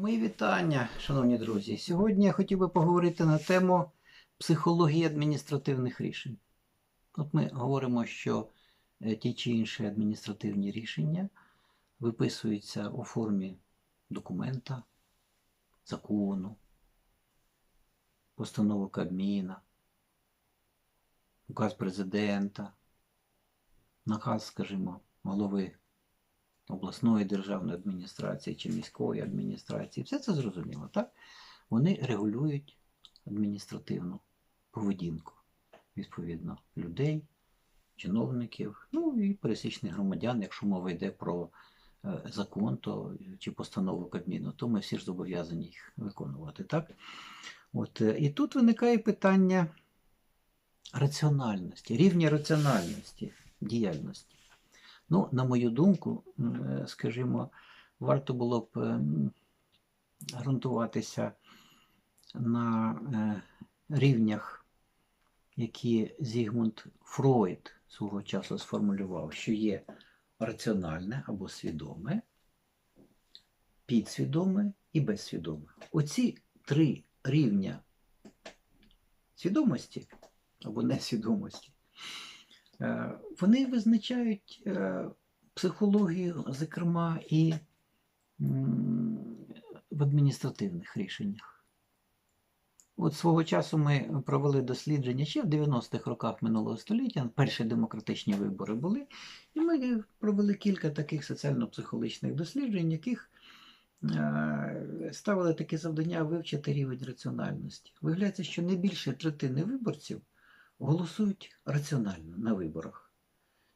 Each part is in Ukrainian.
Мої вітання, шановні друзі. Сьогодні я хотів би поговорити на тему психології адміністративних рішень. От ми говоримо, що е, ті чи інші адміністративні рішення виписуються у формі документа, закону, постанови Кабміна, указ президента, наказ, скажімо, голови обласної державної адміністрації чи міської адміністрації. Все це зрозуміло, так? Вони регулюють адміністративну поведінку, відповідно, людей, чиновників, ну і пересічних громадян, якщо мова йде про е, закон то, чи постанову Кабміну, то ми всі ж зобов'язані їх виконувати, так? От, е, і тут виникає питання раціональності, рівня раціональності діяльності. Ну, на мою думку, е, скажімо, варто було б ем, ґрунтуватися на е, рівнях, які Зігмунд Фройд свого часу сформулював, що є раціональне або свідоме, підсвідоме і безсвідоме. Оці три рівня свідомості або несвідомості. Е, Вони визначають е, психологію, зокрема, і в адміністративних рішеннях. От свого часу ми провели дослідження ще в 90-х роках минулого століття, перші демократичні вибори були, і ми провели кілька таких соціально-психологічних досліджень, яких е, ставили таке завдання вивчити рівень раціональності. Виявляється, що не більше третини виборців голосують раціонально на виборах.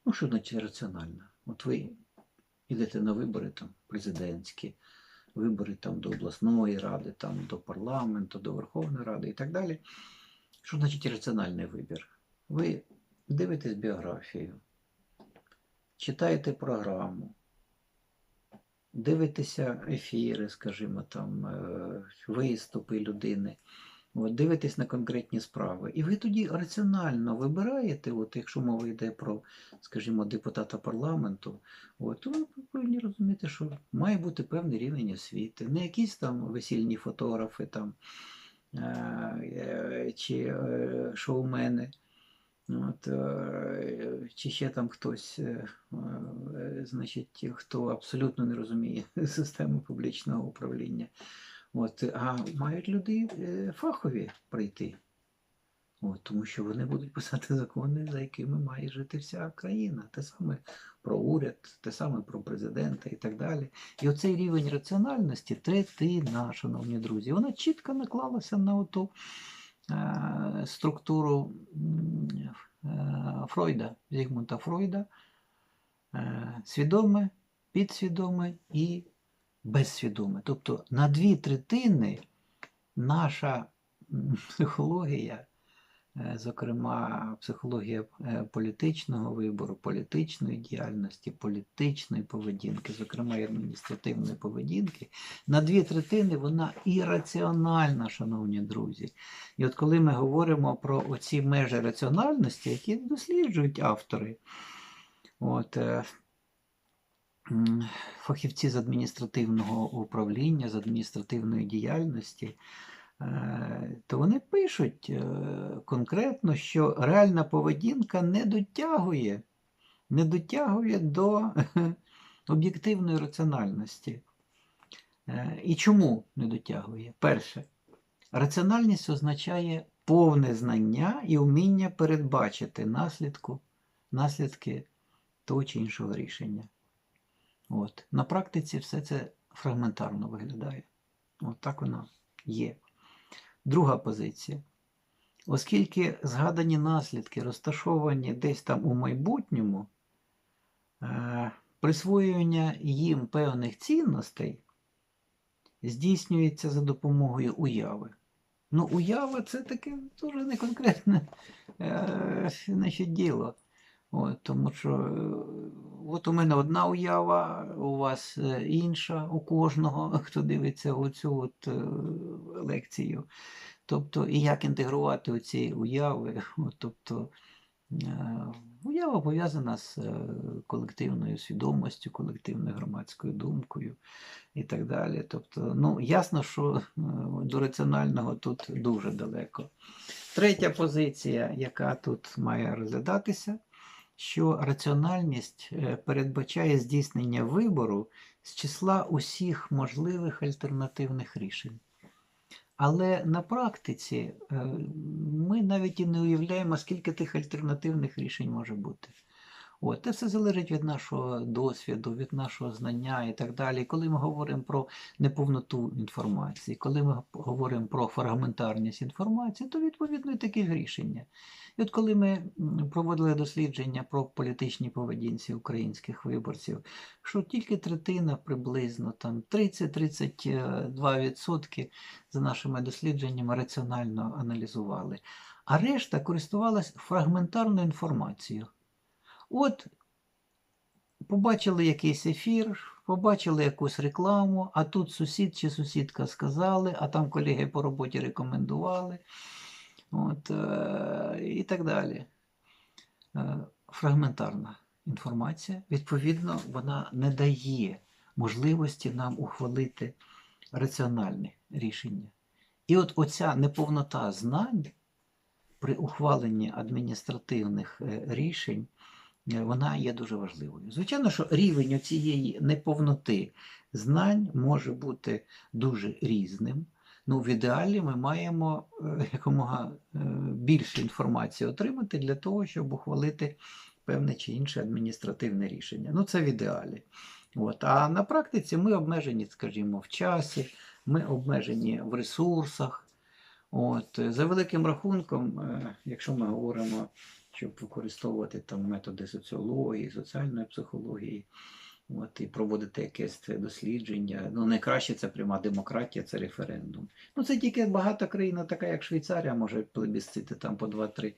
Ну, що значить раціонально? От ви йдете на вибори там, президентські, вибори там, до обласної ради, там, до парламенту, до Верховної Ради і так далі. Що значить раціональний вибір? Ви дивитесь біографію, читаєте програму, дивитеся ефіри, скажімо, там, е, виступи людини. От, дивитесь на конкретні справи. І ви тоді раціонально вибираєте, от, якщо мова йде про, скажімо, депутата парламенту, от, то ви повинні розуміти, що має бути певний рівень освіти. Не якісь там весільні фотографи там, е, е, чи е, шоумени. От, чи ще там хтось, значить, хто абсолютно не розуміє системи публічного управління. От, а мають люди е, фахові прийти. От, тому що вони будуть писати закони, за якими має жити вся країна. Те саме про уряд, те саме про президента і так далі. І оцей рівень раціональності, третина, шановні друзі, вона чітко наклалася на оту е, структуру е, Фройда, Зігмунда Фройда, е, свідоме, підсвідоме і безсвідоме. Тобто на дві третини наша психологія, е, зокрема психологія е, політичного вибору, політичної діяльності, політичної поведінки, зокрема і адміністративної поведінки, на дві третини вона ірраціональна, шановні друзі. І от коли ми говоримо про оці межі раціональності, які досліджують автори, от, е, фахівці з адміністративного управління, з адміністративної діяльності, е, то вони пишуть е, конкретно, що реальна поведінка не дотягує, не дотягує до об'єктивної раціональності. Е, І чому не дотягує? Перше, раціональність означає повне знання і вміння передбачити наслідку, наслідки того чи іншого рішення. От. На практиці все це фрагментарно виглядає. От так воно є. Друга позиція. Оскільки згадані наслідки розташовані десь там у майбутньому, е, присвоювання їм певних цінностей здійснюється за допомогою уяви. Ну, уява це таке дуже не конкретне е, значить, діло. От, тому що е, от у мене одна уява, у вас е, інша, у кожного, хто дивиться оцю от, е, лекцію. Тобто, і як інтегрувати оці уяви. Тобто, е, уява пов'язана з колективною свідомістю, колективною громадською думкою. і так далі. Тобто, ну, ясно, що до раціонального тут дуже далеко. Третя позиція, яка тут має розглядатися, що раціональність е, передбачає здійснення вибору з числа усіх можливих альтернативних рішень. Але на практиці е, ми навіть і не уявляємо, скільки тих альтернативних рішень може бути. От, це все залежить від нашого досвіду, від нашого знання і так далі. Коли ми говоримо про неповноту інформації, коли ми говоримо про фрагментарність інформації, то відповідно і такі рішення. І от коли ми проводили дослідження про політичні поведінці українських виборців, що тільки третина приблизно там 30-32% за нашими дослідженнями раціонально аналізували, а решта користувалась фрагментарною інформацією. От побачили якийсь ефір, побачили якусь рекламу, а тут сусід чи сусідка сказали, а там колеги по роботі рекомендували. От, е, і так далі. Е, фрагментарна інформація, відповідно, вона не дає можливості нам ухвалити раціональне рішення. І от оця неповнота знань при ухваленні адміністративних е, рішень вона є дуже важливою. Звичайно, що рівень цієї неповноти знань може бути дуже різним. Ну, в ідеалі ми маємо е, якомога е, більше інформації отримати для того, щоб ухвалити певне чи інше адміністративне рішення. Ну, це в ідеалі. От. А на практиці ми обмежені, скажімо, в часі, ми обмежені в ресурсах. От. За великим рахунком, е, якщо ми говоримо, щоб використовувати там методи соціології, соціальної психології, от, і проводити якесь дослідження, ну найкраще це пряма демократія, це референдум. Ну це тільки багата країна, така як Швейцарія, може плебісцити там по 2-3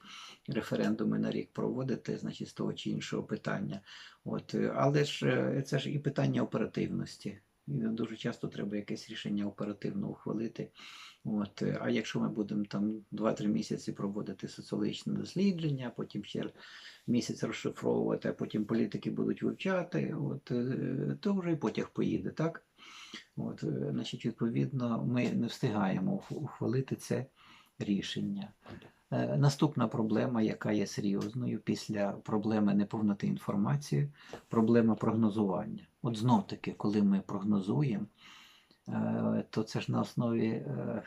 референдуми на рік проводити, значить, з того чи іншого питання. От, але ж е, це ж і питання оперативності. Дуже часто треба якесь рішення оперативно ухвалити. От, е, а якщо ми будемо там 2-3 місяці проводити соціологічне дослідження, потім ще місяць розшифровувати, а потім політики будуть вивчати, от, е, то вже і потяг поїде, так? От, е, значить, відповідно, ми не встигаємо ухвалити це рішення. Наступна проблема, яка є серйозною після проблеми неповноти інформації, проблема прогнозування. От знов таки, коли ми прогнозуємо, е, то це ж на основі е,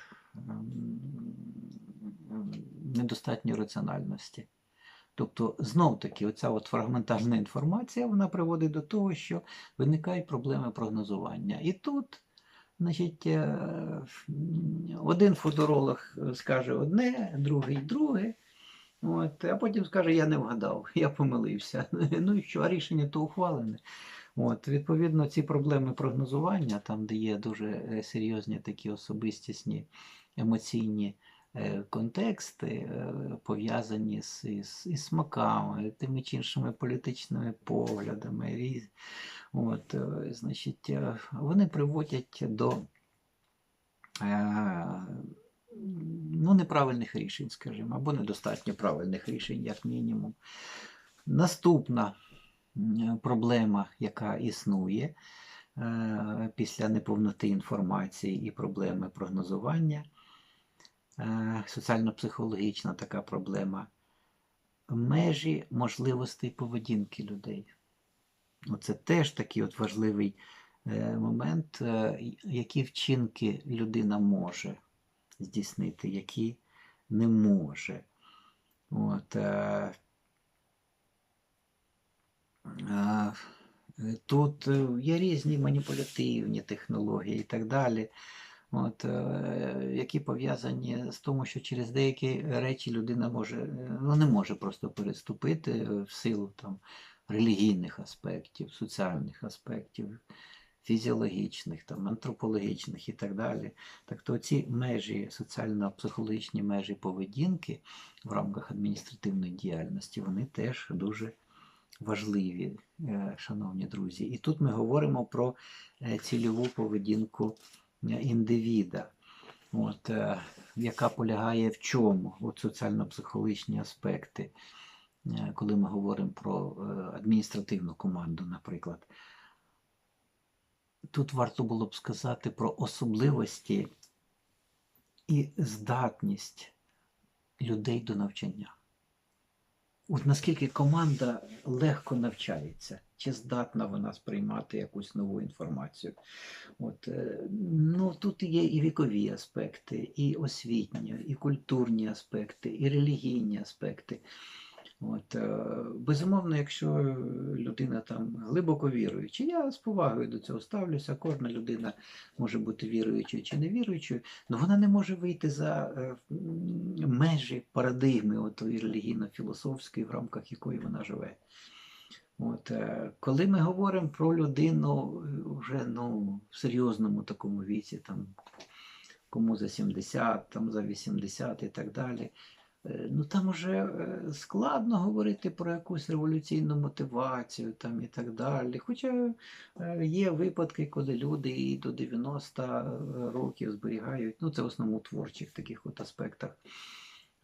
недостатньої раціональності. Тобто, знов таки, оця от фрагментарна інформація вона приводить до того, що виникають проблеми прогнозування. І тут, значить, е, один футуролог скаже одне, другий друге. От, а потім скаже, я не вгадав, я помилився. Ну і що, а рішення то ухвалене. От, відповідно, ці проблеми прогнозування, там, де є дуже е, серйозні такі особистісні емоційні е, контексти, е, пов'язані з, із, із смаками, тими чи іншими політичними поглядами, різ- от, значить, вони приводять до ну, неправильних рішень, скажімо, або недостатньо правильних рішень, як мінімум. Наступна проблема, яка існує е, після неповноти інформації і проблеми прогнозування, е, соціально-психологічна така проблема, межі можливостей поведінки людей. Оце теж такий от важливий е, момент, які вчинки людина може здійснити, які не може. От, тут е, є різні маніпулятивні технології і так далі, от, е, які пов'язані з тому, що через деякі речі людина може, е, ну, не може просто переступити е, в силу там, релігійних аспектів, соціальних аспектів, фізіологічних, там, антропологічних і так далі. Так то ці межі, соціально-психологічні межі поведінки в рамках адміністративної діяльності, вони теж дуже важливі, е, шановні друзі. І тут ми говоримо про е, цільову поведінку е, індивіда, от, яка полягає в чому? От соціально-психологічні аспекти, коли ми говоримо про адміністративну команду, наприклад. тут варто було б сказати про особливості і здатність людей до навчання. От наскільки команда легко навчається, чи здатна вона сприймати якусь нову інформацію. От, е, ну, тут є і вікові аспекти, і освітні, і культурні аспекти, і релігійні аспекти. От, е, безумовно, якщо людина там глибоко віруюча, я з повагою до цього ставлюся. Кожна людина може бути віруючою чи невіруючою, але вона не може вийти за е, межі парадигми отої релігійно-філософської, в рамках якої вона живе. От, е, коли ми говоримо про людину вже ну, в серйозному такому віці, там, кому за 70, там, за 80 і так далі, ну там вже е, складно говорити про якусь революційну мотивацію там, і так далі. Хоча е, є випадки, коли люди і до 90 років зберігають, ну це в основному творчих таких от аспектах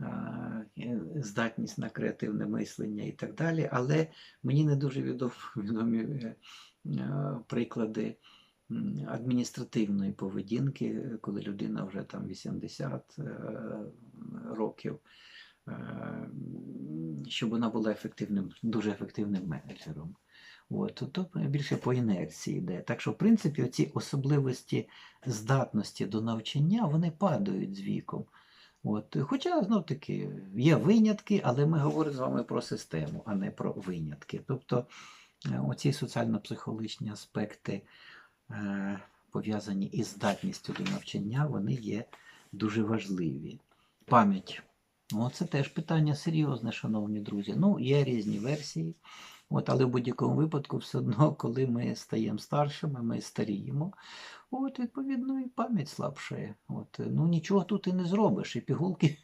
е, здатність на креативне мислення і так далі. Але мені не дуже відомі е, е, приклади адміністративної поведінки, коли людина вже там 80 е, років, е, щоб вона була ефективним, дуже ефективним менеджером. От, то більше по інерції йде. Так що, в принципі, оці особливості здатності до навчання вони падають з віком. От. Хоча, знов таки, є винятки, але ми говоримо з вами про систему, а не про винятки. Тобто е, оці соціально-психологічні аспекти, пов'язані із здатністю до навчання, вони є дуже важливі. Пам'ять. Ну, це теж питання серйозне, шановні друзі. Ну, є різні версії. От, але в будь-якому випадку, все одно, коли ми стаємо старшими, ми старіємо, от, відповідно, і пам'ять слабшає. От, ну, нічого тут і не зробиш. І пігулки,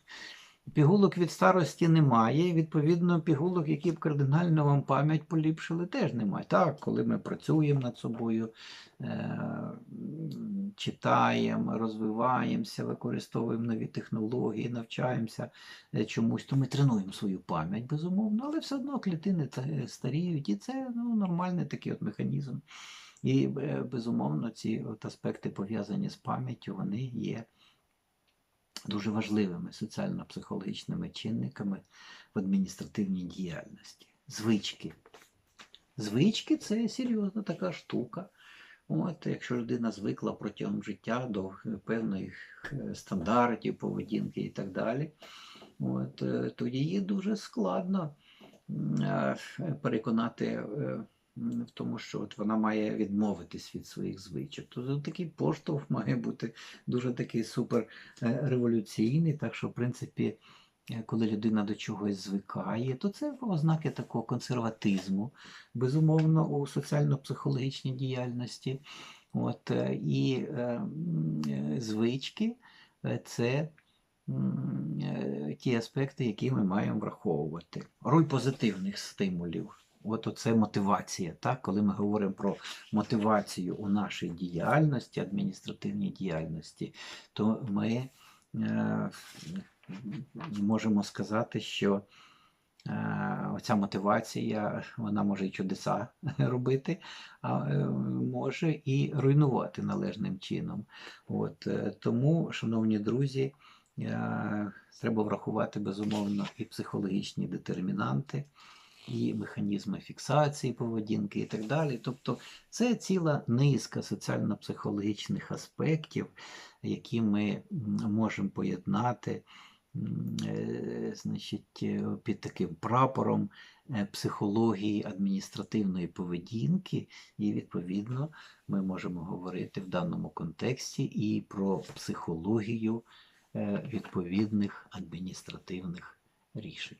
пігулок від старості немає. І, відповідно, пігулок, які б кардинально вам пам'ять поліпшили, теж немає. Так, коли ми працюємо над собою, е- читаємо, розвиваємося, використовуємо нові технології, навчаємося е, чомусь, то ми тренуємо свою пам'ять, безумовно, але все одно клітини старіють, і це ну, нормальний такий от механізм. І е, безумовно, ці от аспекти пов'язані з пам'яттю, вони є дуже важливими соціально-психологічними чинниками в адміністративній діяльності. Звички. Звички це серйозна така штука. От, якщо людина звикла протягом життя до певних е, стандартів поведінки і так далі, от, е, то її дуже складно е, переконати в тому, що от вона має відмовитись від своїх звичок. То такий поштовх має бути дуже такий супер е, так що, в принципі, е, коли людина до чогось звикає, то це ознаки такого консерватизму, безумовно, у соціально-психологічній діяльності. От, е, і е, звички це ті аспекти, які ми маємо враховувати. Роль позитивних стимулів. От оце мотивація, так? коли ми говоримо про мотивацію у нашій діяльності, адміністративній діяльності, то ми е, можемо сказати, що е, оця мотивація вона може і чудеса робити, а е, може і руйнувати належним чином. От, е, тому, шановні друзі, е, треба врахувати безумовно і психологічні детермінанти, і механізми фіксації поведінки, і так далі. Тобто, це ціла низка соціально-психологічних аспектів, які ми можемо поєднати е, значить, е, під таким прапором е, психології адміністративної поведінки, і відповідно ми можемо говорити в даному контексті і про психологію відповідних адміністративних рішень.